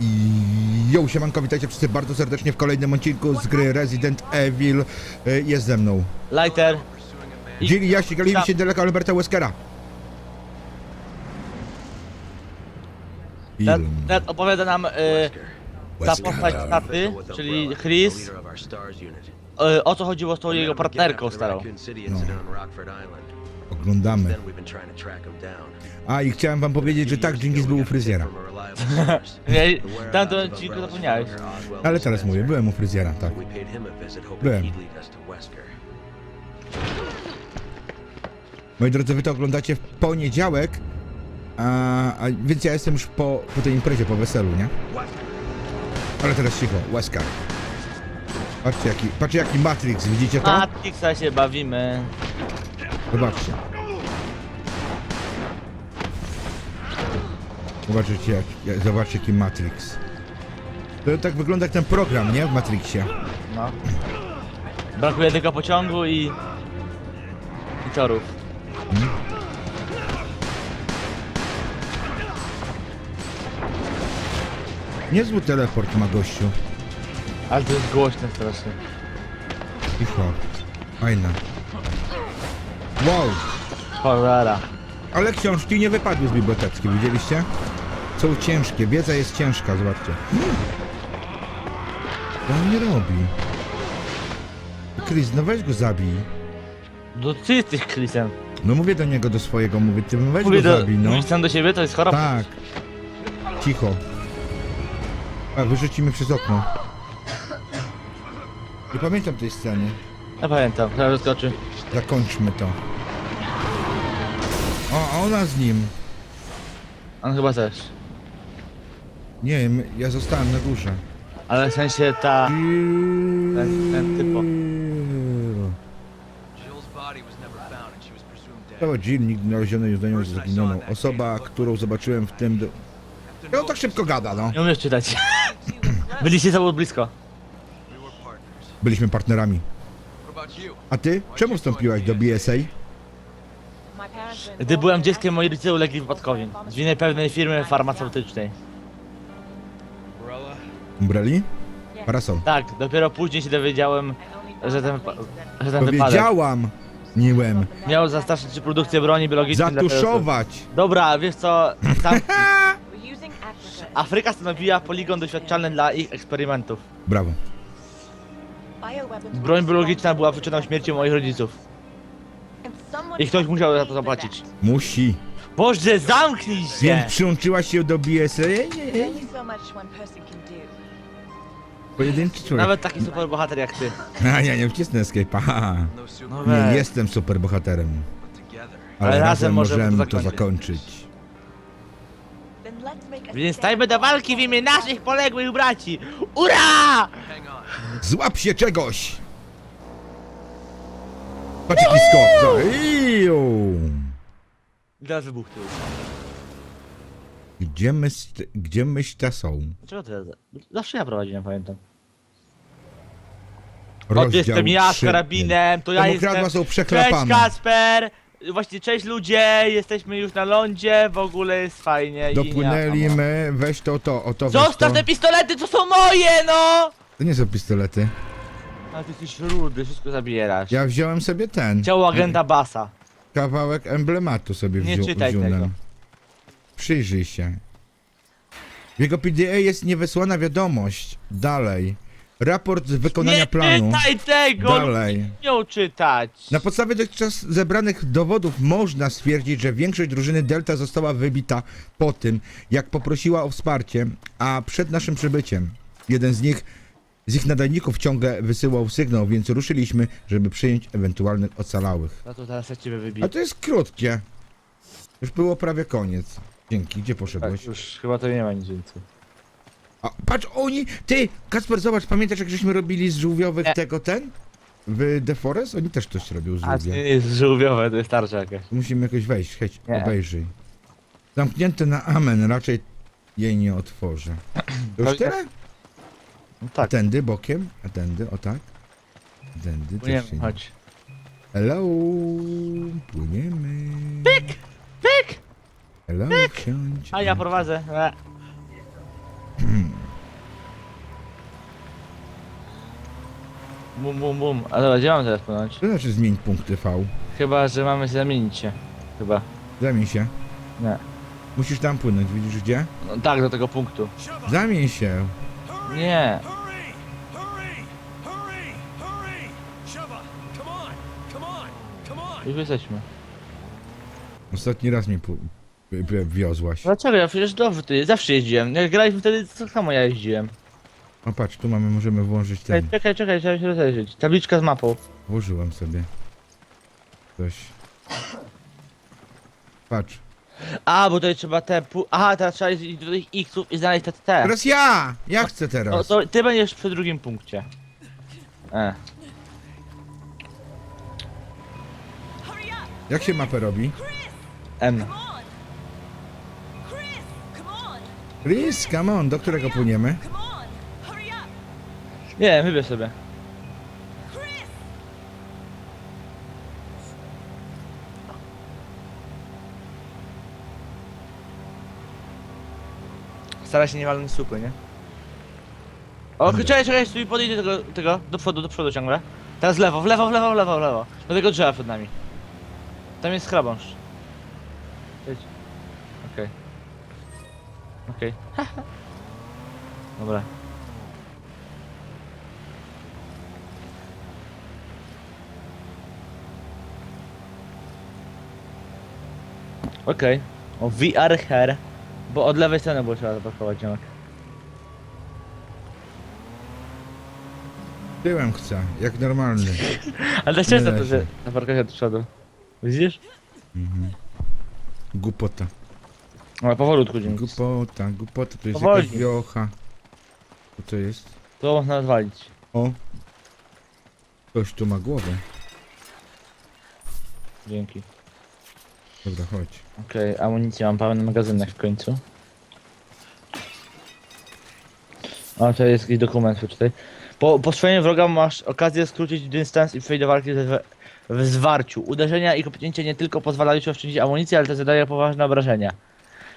I jo, siemanko, witajcie wszyscy bardzo serdecznie w kolejnym odcinku z gry Resident Evil. E, Jest ze mną Lighter. Jill i ja ścigaliśmy Tam. się daleko Alberta Weskera. Ten, Film. opowiada nam y, ta postać taty, czyli Chris, y, o co chodziło z tą jego partnerką starą. Oglądamy. A i chciałem wam powiedzieć, że tak, Dżingis był u fryzjera. Nie, tamto odcinku zapomniałeś. Ale teraz mówię, byłem u fryzjera, tak. Byłem. Moi drodzy, wy to oglądacie w poniedziałek, a, a więc ja jestem już po, po tej imprezie, po weselu, nie? Ale teraz cicho, Wesker. Patrzcie jaki, patrzcie jaki Matrix, widzicie to? Matrixa się bawimy. Zobaczcie. Zobaczycie jak, jak, zobaczcie jaki Matrix. To tak wygląda jak ten program, nie? W Matrixie. No. Brakuje tylko pociągu i... i torów. Niezły teleport ma gościu. Ale to jest głośne strasznie. Cicho. Fajne. Wow. Cholera. Ale książki nie wypadły z biblioteczki, widzieliście? Są ciężkie, wiedza jest ciężka, zobaczcie. Co on nie robi? Chris, no weź go zabij. No ty jesteś Chrisem. No mówię do niego, do swojego, mówię, ty weź go do... zabij, no. Mówisz sam do siebie, to jest choroba. Tak. Cicho. A, wyrzucimy przez okno. Nie pamiętam tej sceny. Ja pamiętam, teraz wyskoczy. Zakończmy to. O, a ona z nim. On chyba też. Nie wiem, ja zostałem na górze. Ale w sensie ta... Ten- ten typo. To Jill, nigdy narodziony już do nią zaginioną. Osoba, którą zobaczyłem w tym... Do... Ja on tak szybko gada, no. Nie umiesz czytać. Byliście za blisko. Byliśmy partnerami. A ty? Czemu wstąpiłaś do BSA? Gdy byłem dzieckiem, moi rodzice ulegli wypadkowi. Z winy pewnej firmy farmaceutycznej. Umbreli? Parasol. Tak, dopiero później się dowiedziałem, że ten, wypa- że ten wypadek Powiedziałam! Niłem. miał zastraszyć produkcję broni biologicznej. dla Zatuszować! Dobra, wiesz co, tam Afryka stanowiła poligon doświadczalny dla ich eksperymentów. Brawo. Broń biologiczna była przyczyną śmierci moich rodziców. I ktoś musiał za to zapłacić. Musi. Boże, zamknij Więc się! przyłączyłaś się do BSA? Pojedynczy człowiek. Nawet taki super bohater jak ty. A ja nie wcisnę escape. Aha. No Nie weź. jestem super bohaterem. Ale, Ale razem, razem możemy możemy to zakończyć. Więc stajmy do walki w imię naszych poległych braci! Ura! Złap się czegoś! Patrz jaki skok! Iu. I teraz wybuch tu. Gdzie, myśl, gdzie myśl są? Dlaczego ty? Zawsze ja prowadziłem, pamiętam. Rozdział jestem ja z trzy. karabinem, to ja jestem... są Cześć. Kasper! Właśnie cześć ludzie, jesteśmy już na lądzie, w ogóle jest fajnie i nie Dopłynęli my, weź to, to, o to, weź Zostaw to. te pistolety, to są moje, no! To nie są pistolety. Ale ty jesteś rudy, wszystko zabierasz. Ja wziąłem sobie ten. Ciało agenta Basa. Kawałek emblematu sobie Nie wzią, czytaj tego. Przyjrzyj się. W jego PDA jest niewysłana wiadomość. Dalej. Raport z wykonania Nie planu. czytaj tego! Dalej. Nie czytać! Na podstawie dotychczas zebranych dowodów można stwierdzić, że większość drużyny Delta została wybita po tym, jak poprosiła o wsparcie, a przed naszym przybyciem. Jeden z nich, z ich nadajników ciągle wysyłał sygnał, więc ruszyliśmy, żeby przyjąć ewentualnych ocalałych. No to teraz ja ciebie wybiję. A to jest krótkie. Już było prawie koniec. Dzięki, gdzie Tak, poszedłeś? już chyba to nie ma nic więcej. A, patrz, oni! Ty! Kasper, zobacz, pamiętasz jak żeśmy robili z żółwiowych Nie. tego ten? W The Forest? Oni też coś robią z A to nie żółwia. jest żółwiowe, to jest tarcza jakaś. Musimy jakoś wejść, chodź, Nie. obejrzyj. Zamknięte na amen, raczej jej nie otworzę. To już tyle? No tak. Tędy bokiem, a tędy, o tak. Tędy też się nie... chodź. Hello, płyniemy. Pyk! Pyk! Hello. A ja prowadzę. Hmm. Bum, bum, bum. A dobra, gdzie mam teraz płynąć? To znaczy zmień punkty V. Chyba, że mamy zamienić się. Chyba. Zamień się. Nie. Musisz tam płynąć, widzisz gdzie? No tak, do tego punktu. Zamień się. Nie. Już jesteśmy. Ostatni raz mnie pu- wi- wi- wiozłaś. Dlaczego? Ja przecież dobrze ty zawsze jeździłem. Jak graliśmy wtedy, to samo ja jeździłem. O patrz, tu mamy, możemy włożyć Czekaj, ten. czekaj, czekaj, trzeba się rozejrzeć. Tabliczka z mapą. Włożyłem sobie. Coś. Patrz. A, bo tutaj trzeba te pu... Aha, teraz trzeba iść do tych X-ów i znaleźć te te. Teraz ja! Ja chcę No teraz. to ty będziesz przy drugim punkcie. E. Hurry up! Jak się mapę robi? M. Come on! Chris! Come on! Chris, come on, do którego płyniemy? Come on! Hurry up! Nie, wybierz sobie. Stara się nie walnąć supy, nie? O, czekaj, czekaj, stój, podejdę do tego, tego, do przodu, do przodu ciągle. Teraz lewo, w lewo, w lewo, w lewo, w lewo. Do tego drzewa przed nami. Tam jest chrabąż. Jedź. Okej. Okej. Dobra. Okej. O, VR here. Bo od lewej strony było trzeba zapakować ziomek. Tyłem chcę, jak normalny. Ale też często da to, się. że zaparkować od przodu. Widzisz? Głupota. Ale powolutku dzięki. Głupota, głupota, to jest Powoli. jakaś wiocha. Co to jest? To można odwalić. O! Ktoś tu ma głowę. Dzięki. Dobra, chodź. Okej, amunicję mam pełny magazynek w końcu. O, to jest jakiś dokument, przeczytaj. Po, po strzelieniu wroga masz okazję skrócić dystans i przejść do walki w zwarciu. Uderzenia i kopnięcie nie tylko pozwalają ci oszczędzić amunicję, ale też zadają poważne obrażenia.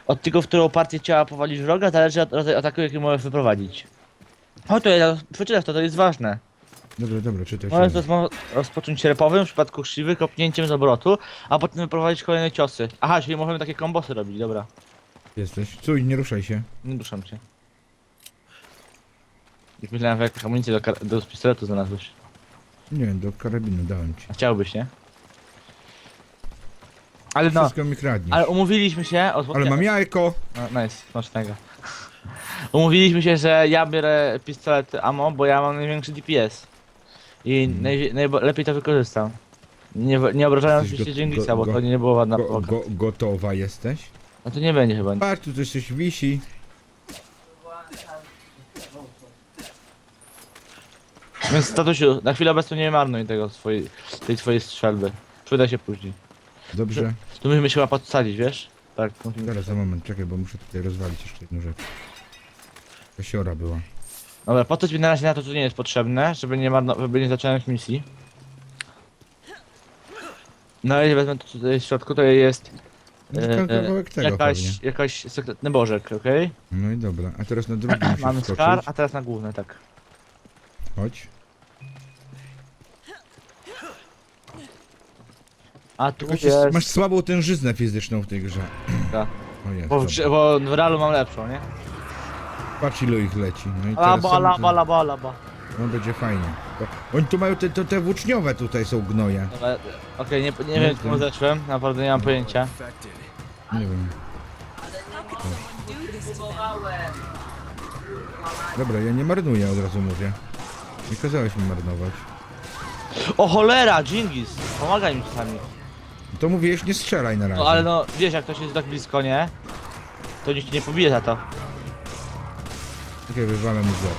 Od tego, w którą partię ciała powalić wroga, zależy od rodzaju ataku, jaki możesz wyprowadzić. O, to jest, przeczytaj to, to jest ważne. Dobra, dobra, czytaj Możesz rozmo- rozpocząć sierpowym w przypadku krzywych kopnięciem z obrotu, a potem wyprowadzić kolejne ciosy. Aha, czyli możemy takie kombosy robić, dobra. Jesteś. Czuj, nie ruszaj się. Nie duszam cię. Już myślałem, że jakąś amunicję do, kar- do pistoletu znalazłeś. Nie, do karabinu dałem ci. A chciałbyś, nie? Ale no, Wszystko mi kradniesz. ale umówiliśmy się o Ale mam jajko! No, nice, smacznego. Umówiliśmy się, że ja biorę pistolet ammo, bo ja mam największy DPS. I Mhm. najlepiej to wykorzystam. Nie, nie obrażając Jesteś oczywiście Jingisa, bo go- to nie było ładna Go, go, gotowa jesteś? No to nie będzie chyba. Patrz, tu coś coś wisi. Więc statusiu, na chwilę obecną nie marnuj tego swojej, tej twojej strzelby. Przyda się później. Dobrze? Tu musimy się chyba podsadzić, wiesz? Tak. Zaraz, za moment, czekaj, bo muszę tutaj rozwalić jeszcze jedną rzecz. Kasiora była. Dobra, po co ci na razie na to, co nie jest potrzebne, żeby nie marno, żeby nie zacząłem misji. No i wezmę to co tutaj w środku, to jest No, e, kawałek tego jakaś, pewnie. jakaś sekretny bożek, okej? No i dobra, a teraz na drugi Mamy skar, a teraz na główne, tak. Chodź. A tu jest... jest, masz słabą tężyznę fizyczną w tej grze. Tak. O jest, Bo w, dobra. grze- bo w realu mam lepszą, nie? Patrz ilu ich leci. No i teraz Laba, są laba, te- laba, laba. No będzie fajnie. To, oni tu mają te, te, te włóczniowe tutaj są gnoje. Dobra, okej, nie, nie wiem, czemu zeszłem, naprawdę nie mam pojęcia. Nie wiem. Dobra, ja nie marnuję, od razu mówię. Nie kazałeś mi marnować. O cholera, Jingis! Pomagaj mi czasami. To mówiłeś, nie strzelaj na razie. No ale no, wiesz jak ktoś jest tak blisko, nie? To nikt ci nie pobije za to. Czekaj, wywalę mu złap.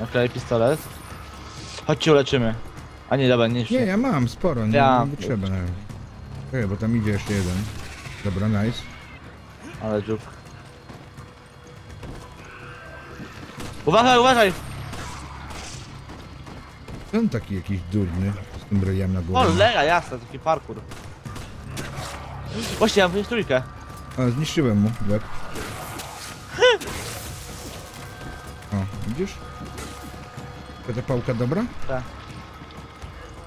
Okej, pistolet. Chodźcie uleczymy. A nie, dobra, nie Nie, ja mam sporo, nie, Ja- nie potrzeba nawet. Czekaj, bo tam idzie jeszcze jeden. Dobra, nice. Ale dziuk. Uważaj, uważaj! Ten taki jakiś durny z tym rejem na głowie. Cholera, jasne, taki parkour. Właśnie, ja mam trójkę. A, zniszczyłem mu łeb. Widzisz? To ta pałka dobra? Tak.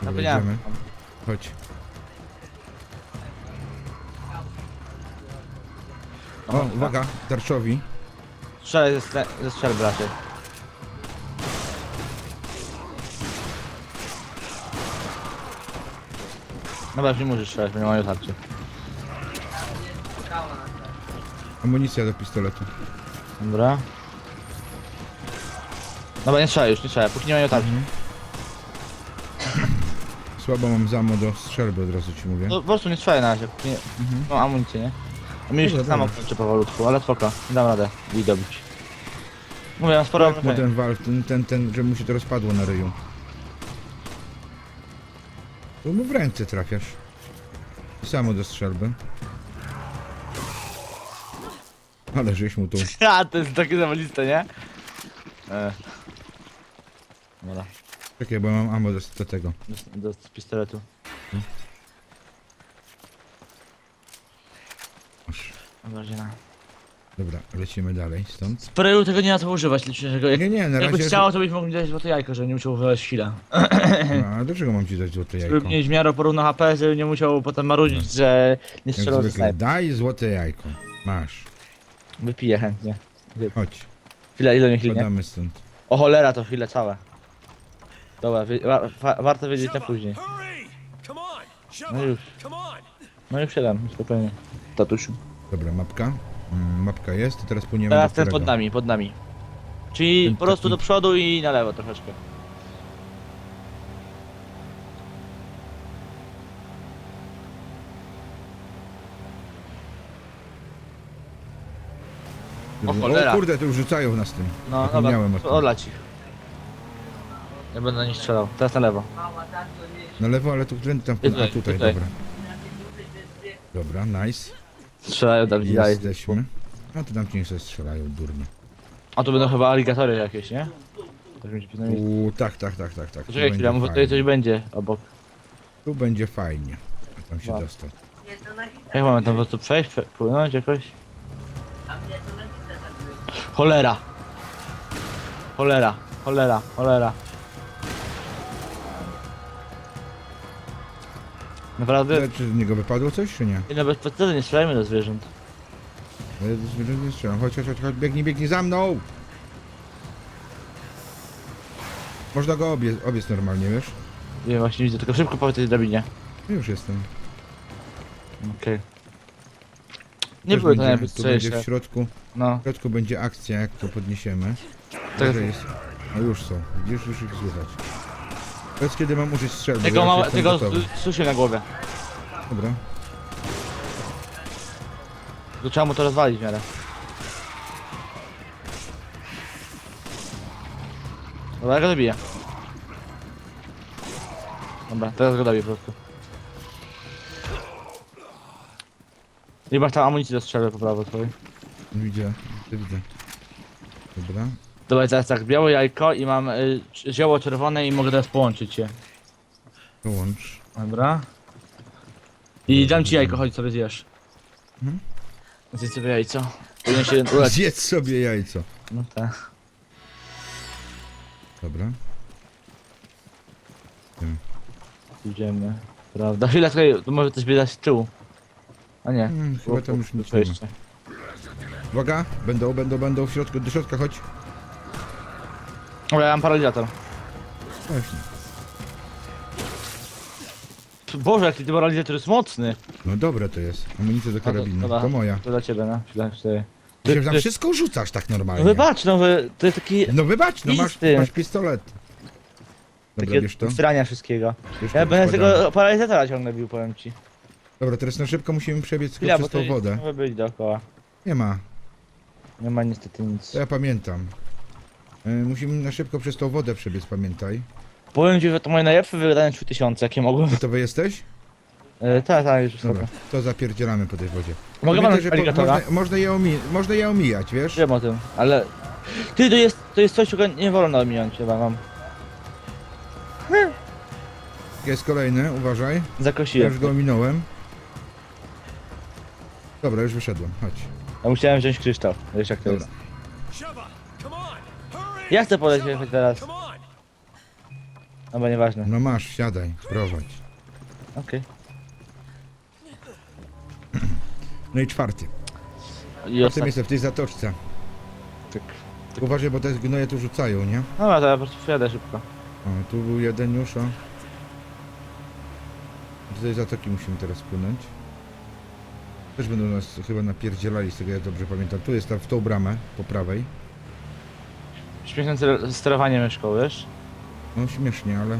Zapomniałem. idziemy. Chodź. O, uwaga, tarczowi. Strzelaj ze, stre- ze strzelby raczej. Dobra, już nie możesz strzelać, bo nie mają tarczy. Amunicja do pistoletu. Dobra. Dobra, nie strzelaj już, nie strzelaj, póki nie mają tarczy. Słabo mam zamo do strzelby, od razu ci mówię. No po prostu nie strzelaj na razie, póki nie... No amunicję, nie? A mi już Dobra, tak samo dobra. kończy powolutku, ale spoko, dam radę i dobić. Mówię, mam sporo mu obrażeń. ten walw, ten, ten, ten, że mu się to rozpadło na ryju. To mu w ręce trafiasz. I samo do strzelby. Ale żeś mu tu... A, to jest takie zawaliste, nie? E. Dobra, Czekaj, bo mam ammo do, do tego. do, do pistoletu. Masz. Obrażenia. Dobra, lecimy dalej stąd. Sprayu tego nie ma co używać, licznego. Jak, Nie, nie, na jakbyś razie... chciał, to byś mógł mi dać złote jajko, żeby nie musiał używać chwilę. A dlaczego mam ci dać złote jajko? Żeby mieć w miarę porówno HP, żeby nie musiał potem marudzić, że nie Jak strzelał ze zwykle, snajpy. daj złote jajko. Masz. Wypiję chętnie. Chodź, Chwilę, ile nie chwilę. podamy stąd. O cholera, to chwilę całe. Dobra, wi- wa wa warto wiedzieć na później. hurry! Come on! No już. come on! No już siedem, spokojnie. Tatusiu. Dobra, mapka. Mm, mapka jest, to teraz płyniemy Teraz do ten którego? pod nami, pod nami. Czyli Ten po prostu taki- do przodu i na lewo troszeczkę. O cholera. O kurde, to już rzucają nas tym. No Zapomniałem dobra, o tym. odlać ich. Ja będę na nich strzelał. Teraz na lewo. Na lewo, ale tu którędy tam... Tutaj, A tutaj, tutaj. dobra. Dobra, nice. Strzelają tam dalej. Jesteśmy. A tu tam ci nie sobie strzelają, durnie. A tu będą chyba aligatory jakieś, nie? Mi się przynajmniej... U, tak, tak, tak, tak, tak. Tu Poczekaj chwilę, będzie może tutaj fajnie. coś będzie obok. Tu będzie fajnie. A tam się Wow. dostał. Jak mamy tam po prostu przejść, prze- płynąć jakoś? Cholera! Cholera, cholera, cholera. Naprawdę? Ale Czy z niego wypadło coś, czy nie? Nie, No bez nie strzelajmy do zwierząt. Ja do zwierząt nie strzelam. Chodź, chodź, chodź, chodź, biegnij, biegnij za mną! Można go obie, obiec normalnie, wiesz? Nie właśnie widzę, tylko szybko po tej drabinie. Ja Już jestem. Okej. Nie Też były to będzie, Tu będzie w środku, No, w środku będzie akcja, jak to podniesiemy. Tak. Może jest... No już są, widzisz, już ich słychać. Powiedz kiedy mam użyć strzelby, tego już jestem tego suszy na głowie. Dobra. To trzeba mu to rozwalić w miarę. Dobra, ja go dobiję. Dobra, teraz go dobiję po prostu. I masz tam amunicję do strzelby po prawo twojej. Widzę, widzę, widzę. Dobra. Dobra, teraz tak, białe jajko i mam y, zioło czerwone i mogę teraz połączyć je. Połącz. Dobra. I dam ci jajko, chodź sobie zjesz. Mhm. Zjedz sobie jajco. Powinien się. Zjedz sobie jajco. No tak. Dobra. Idziemy. Prawda. Chwilę, czekaj, to może coś widać z tyłu. A nie. Hmm, chyba tam już nic nie ma. Uwaga, będą, będą, będą w środku, do środka chodź. Dobra, ja mam paralizator. Właśnie. Boże, jaki ten paralizator jest mocny. No dobre to jest. Amunicja do karabinu. To moja. To dla ciebie, no. Chwilę, chwilę. Ty Ty- tam wszystko rzucasz tak normalnie. No wybacz, no wy, to jest taki... No wybacz, no masz, Listy. masz pistolet. Dobra, Takie to? strania wszystkiego. Wiesz Ja będę z tego paralizatora ciągle bił, powiem ci. Dobra, teraz na szybko musimy przebiec tylko przez tą wodę. być dookoła. Nie ma, Nie ma niestety nic. to ja pamiętam. E, Musimy na szybko przez tą wodę przebiec, pamiętaj. Powiem ci, że to moje najlepsze wydane 3000, jakie mogłem. Gotowy jesteś? E, tak, tak, już Dobra, to zapierdzielamy po tej wodzie. Mogę że po, aligatora? można, można, je omi można je omijać, wiesz? Wiem o tym, ale... Ty, to jest, to jest coś, czego nie wolno ominąć, chyba mam. Jest kolejny, uważaj. Ja Zakosiłem. już go ominąłem. Dobra, już wyszedłem, chodź. Ja musiałem wziąć kryształ, wiesz jak to jest. Ja chcę polecieć teraz. On. Dobra, nieważne. No masz, siadaj, prowadź. Okej. No i czwarty. I Potem ostatni. jestem w tej zatoczce. Tak. Uważaj, bo te gnoje tu rzucają, nie? Dobra, to ja po prostu wjadę szybko. O, tu był jeden już, o. Do tej zatoki musimy teraz płynąć. Też będą nas chyba napierdzielali, z tego ja dobrze pamiętam. Tu jest ta, w tą bramę, po prawej. Śmieszne ster- sterowanie myszką, wiesz? No śmiesznie, ale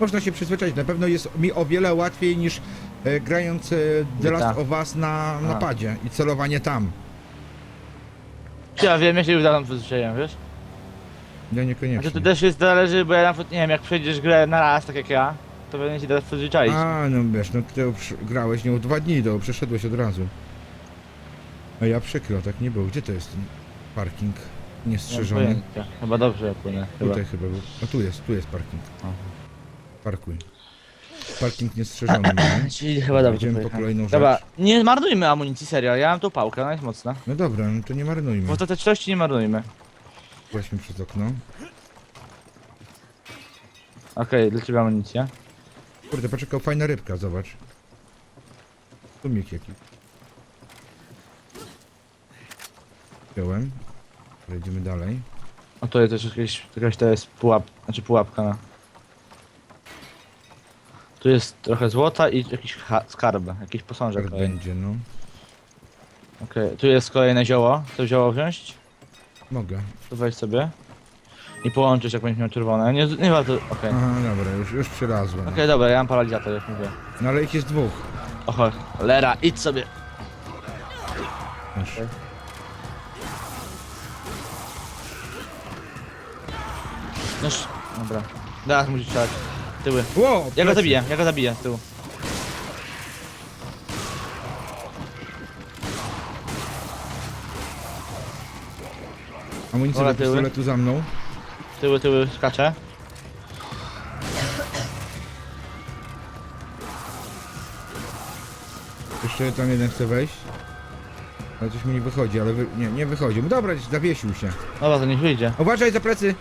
można się przyzwyczaić. Na pewno jest mi o wiele łatwiej niż e, grając e, The Nie Last tak. of Us na napadzie i celowanie tam. Ja wiem, ja się już dawno przyzwyczaiłem, wiesz? Ja niekoniecznie. Znaczy to też jest zależy, bo ja nawet nie wiem, jak przejdziesz grę na raz, tak jak ja, to pewnie się teraz przyzwyczaić. A, no wiesz, no ty grałeś nią dwa dni, to przeszedłeś od razu. A ja przykro, tak nie było. Gdzie to jest ten parking? Nie Niestrzeżony. mam pojęcia. Chyba dobrze ja płynę. Chyba. Tutaj chyba był. No tu jest, tu jest parking. Aha. Parkuj. Parking niestrzeżony. Czyli chyba dobrze Idziemy po pojechałem. kolejną rzecz. Dobra, nie marnujmy amunicji, serio, ja mam tą pałkę, ona jest mocna. No dobra, no to nie marnujmy. W ostateczności nie marnujmy. Weźmy przez okno. Okej, dla ciebie amunicja. Kurde, poczekał, fajna rybka, zobacz. Tumik jaki. Wziąłem. Przejdziemy dalej. O to jest też jakieś, jakaś to jest pułap, znaczy pułapka na... Tu jest trochę złota i jakiś ha- skarb, jakiś posążek Tak kolejny. będzie, no. Okej, tu jest kolejne zioło. Chcesz zioło wziąć? Mogę. To weź sobie. I połączyć jak będziesz miał czerwone. Nie, nie warto, okej. Okej, Aha, dobra, już, już przylazłem. dobra, ja mam paralizator, jak mówię. No ale ich jest dwóch. Oho, Lera, idź sobie. Masz. Noż, dobra. Teraz musisz strzelać. Tyły. Ło! Ja go zabiję, ja go zabiję z tyłu. Amunicja Dobra, do tyły. pistoletu za mną. Tyły, tyły, skacze. Jeszcze tam jeden chce wejść. Ale coś mu nie wychodzi, ale wy... nie, nie wychodzi. No dobra, zawiesił się. Dobra, to niech wyjdzie. Uważaj za plecy!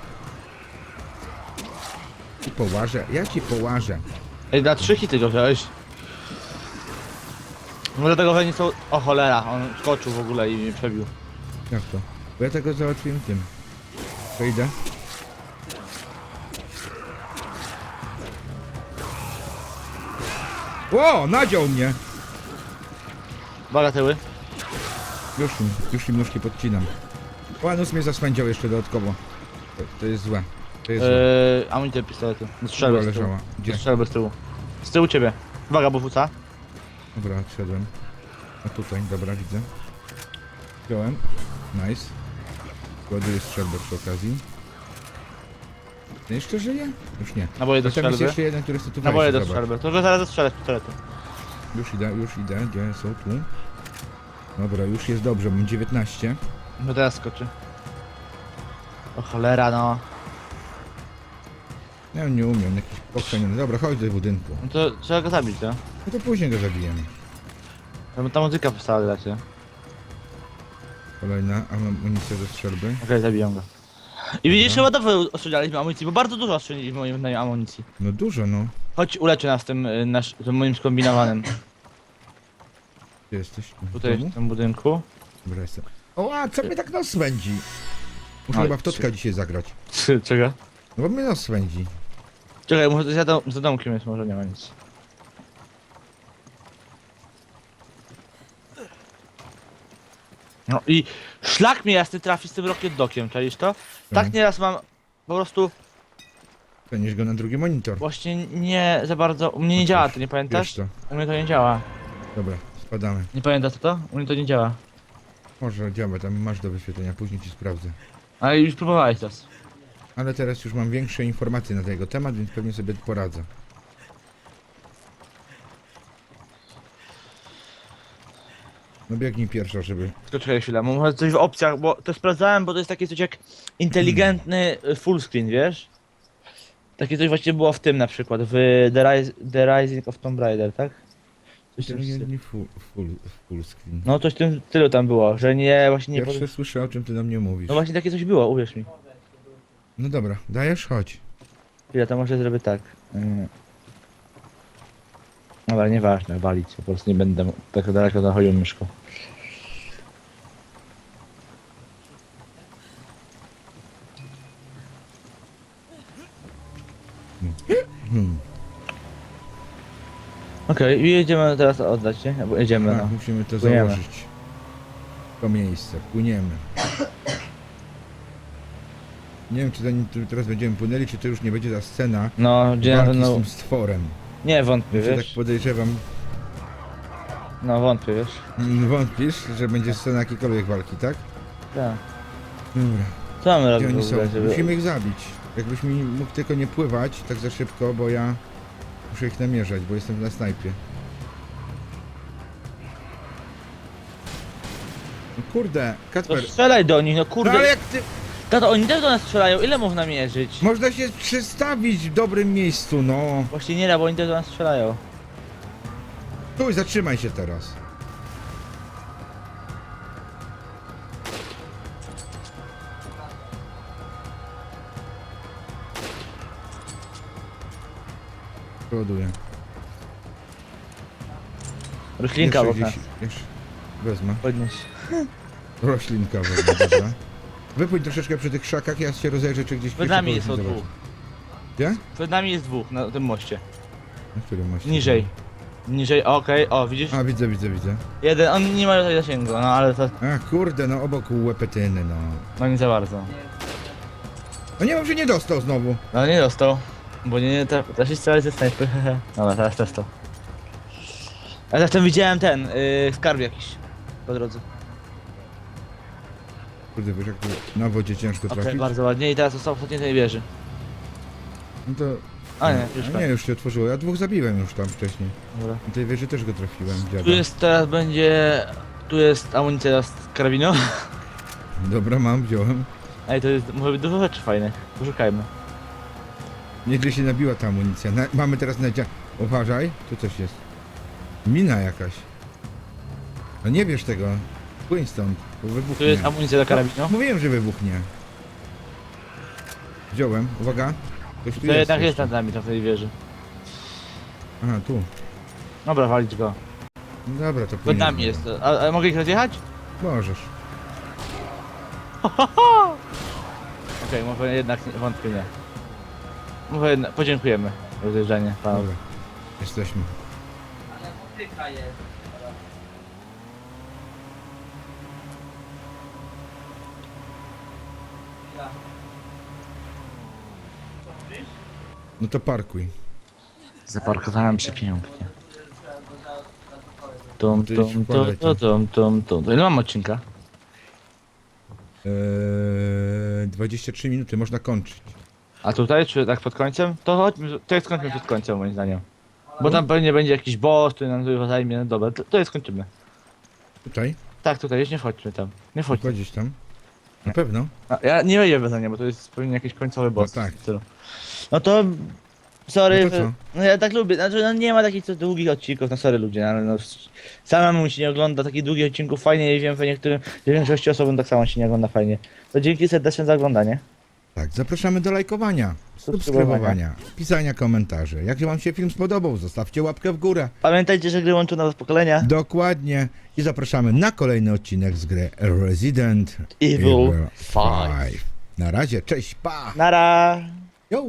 Ci połażę, ja ci połażę. Ej, na trzy hity go wziąłeś. Może tego nie są... O cholera, on skoczył w ogóle i mnie przebił. Jak to? Bo ja tego załatwiłem tym. Przejdę. O, nadział mnie! Uwaga, tyły. Już im, już im nóżki podcinam. Łanus mnie zaswędział jeszcze dodatkowo. To, to jest złe. To jest złe. Eee, amunicję pistoletu. Do strzelby Dobra, z tyłu. leżała. Gdzie? Do strzelby z tyłu. Z tyłu ciebie. Uwaga, bo wróca. Dobra, odszedłem. A tutaj, dobra, widzę. Wziąłem. Nice. Ładuję strzelbę przy okazji. Ten jeszcze żyje? Już nie. Naboje do tam jest strzelby. jeszcze jeden, który chce tu Naboje wejść, do zobacz. strzelby. To go zaraz zastrzelę z pistoletu. Już idę, już idę. Gdzie są tu? Dobra, już jest dobrze, mam 19. Bo teraz skoczy. O cholera, no. Ja nie umiem, jakiś pochrzeniony. Dobra, chodź do budynku. No to trzeba go zabić, no. No to później go zabijemy. No bo ta muzyka przestała grać, nie? Kolejna amunicja do strzelby. Okej, zabiję go. I widzisz, chyba dobrze oszczędzaliśmy amunicji, bo bardzo dużo oszczędziliśmy moim zdaniem amunicji. No dużo, no. Chodź, uleczy nas tym, y, nasz, tym moim skombinowanym. Gdzie jesteś? W Tutaj domu? w tym budynku. Dobra, jestem. O, a co mnie tak nos swędzi? Muszę Ale chyba w totka dzisiaj zagrać. Czego? No bo mnie nos swędzi. Czekaj, może za, dom, za domkiem jest, może nie ma nic. No i szlak mnie jasny trafi z tym rocket dokiem, czaisz to? Tak Mhm. nieraz mam po prostu Przenieś go na drugi monitor. właśnie nie za bardzo. U mnie nie działa to, nie pamiętasz? To. U mnie to nie działa. Dobra, spadamy. Nie pamiętasz to? U mnie to nie działa. Może działa, tam masz do wyświetlenia, później ci sprawdzę. Ale już próbowałeś teraz. Ale teraz już mam większe informacje na tego temat, więc pewnie sobie poradzę. No biegnij pierwsza, żeby... Tylko czekaj chwilę, może coś w opcjach, bo to sprawdzałem, bo to jest takie coś jak inteligentny fullscreen, wiesz? Takie coś właśnie było w tym na przykład, w The, Rise, The Rising of Tomb Raider, tak? Coś w tym Nie, stylu. nie full, full, full screen. No coś w tym stylu tam było, że nie, właśnie nie... Pierwsze słyszę o czym ty do mnie mówisz. No właśnie takie coś było, uwierz mi. No dobra, dajesz? Chodź. Chwila, to może zrobię tak. Yy. Dobra, nieważne, walić, po prostu nie będę tak daleko zachodził myszką. Hmm. Okej, i jedziemy teraz oddać, nie? Bo jedziemy, Tak, no. musimy to Płyniemy. założyć. To miejsce, płyniemy. Nie wiem, czy zanim tu teraz będziemy płynęli, czy to już nie będzie ta scena No, gdzie na walki z pewno... tym stworem. Nie, wątpię, Ja się tak wiesz? podejrzewam, No, wątpię, wiesz? mm, wątpisz, że będzie scena jakiejkolwiek walki, tak? Tak. Dobra, Co mamy gdzie robić oni w są? ogóle, żeby... Musimy ich zabić. Jakbyś mi mógł tylko nie pływać tak za szybko, bo ja muszę ich namierzać, bo jestem na snajpie. No kurde, To Kacper, strzelaj do nich, no no kurde. ale jak ty... Tato, oni też do nas strzelają, ile można mierzyć? Można się przestawić w dobrym miejscu, no. Właśnie nie da, bo oni też do nas strzelają. Stój, zatrzymaj się teraz. Ładuję. Roślinka Jeszcze gdzieś- jeszcze- Wezmę. Podnieś. Roślinka wezmę, dobra. Wypójdź troszeczkę przy tych krzakach, ja się rozejrzę, czy gdzieś... Przed nami jest o zobaczyć. dwóch. Gdzie? Przed nami jest dwóch na tym moście. Na którym moście? Niżej. Niżej, okej, o widzisz? A, widzę, widzę, widzę. Jeden, on nie ma tutaj zasięgu, no ale to, A, kurde, no obok łepetyny, no. no nie za bardzo. No nie mam, że nie dostał znowu. No nie dostał, bo nie, nie, też jest strzelać ze snajpy, hehe. Dobra, teraz też to. A zatem widziałem ten, yy, skarb jakiś po drodze. Kurde, wiesz jak na wodzie ciężko Okej, trafić? bardzo ładnie i teraz został ostatni tej wieży. No to... A nie, już A tak. nie, już się otworzyło. Ja dwóch zabiłem już tam wcześniej. Dobra. Tej wieży też go trafiłem, dziada. Tu jest teraz będzie, tu jest amunicja z karabinu. Dobra, mam, wziąłem. Ej, to jest, może być dużo rzeczy fajnych, poszukajmy. Nieźle się nabiła ta amunicja. Na, mamy teraz na... Uważaj, tu coś jest. Mina jakaś. No nie wiesz tego. Płyń stąd, bo Tu wybuchnie. jest amunicja do karabinu. Mówiłem, że wybuchnie. Wziąłem, uwaga. Ktoś tu To jest. jednak jest nad nami, tam w tej wieży. Aha, tu. Dobra, walić go. No dobra, to Pod płyniemy. nami jest. A, a mogę ich rozjechać? Możesz. Okej, może jednak nie, wątpię nie. Może jednak, podziękujemy za rozjeżdżanie panu. Dobra. Jesteśmy. No to parkuj. Zaparkowałem przepięknie. Tum, Ty tum, tum, wkładaj tum, tum, tum, tum. To Ile mam odcinka? Eee, 23 minuty, można kończyć. A tutaj, czy tak pod końcem? To chodźmy, to jest skończmy pod końcem moim zdaniem. Bo tam pewnie będzie jakiś boss, który nam tutaj zajmie, no dobra, to, to jest skończymy. Tutaj? Tak, tutaj, już nie wchodźmy tam. Nie wchodźmy. Kładziesz tam? Na pewno? A, ja nie wejdę bez nie, bo to jest pewnie jakiś końcowy boss. tak. w stylu. No to... Sorry, No to co? no ja tak lubię, znaczy no nie ma takich co długich odcinków, no sorry ludzie, ale no samemu się nie ogląda takich długich odcinków fajnie i wiem, że niektórym, że większości osobom tak samo się nie ogląda fajnie. To dzięki serdeczne za oglądanie. Tak, zapraszamy do lajkowania, Subskrybowania. pisania komentarzy. Jak wam się film spodobał, zostawcie łapkę w górę. Pamiętajcie, że gry łączą nowe pokolenia. Dokładnie. I zapraszamy na kolejny odcinek z gry Resident Evil Evil 5. 5. Na razie, cześć, pa! Nara! Yo!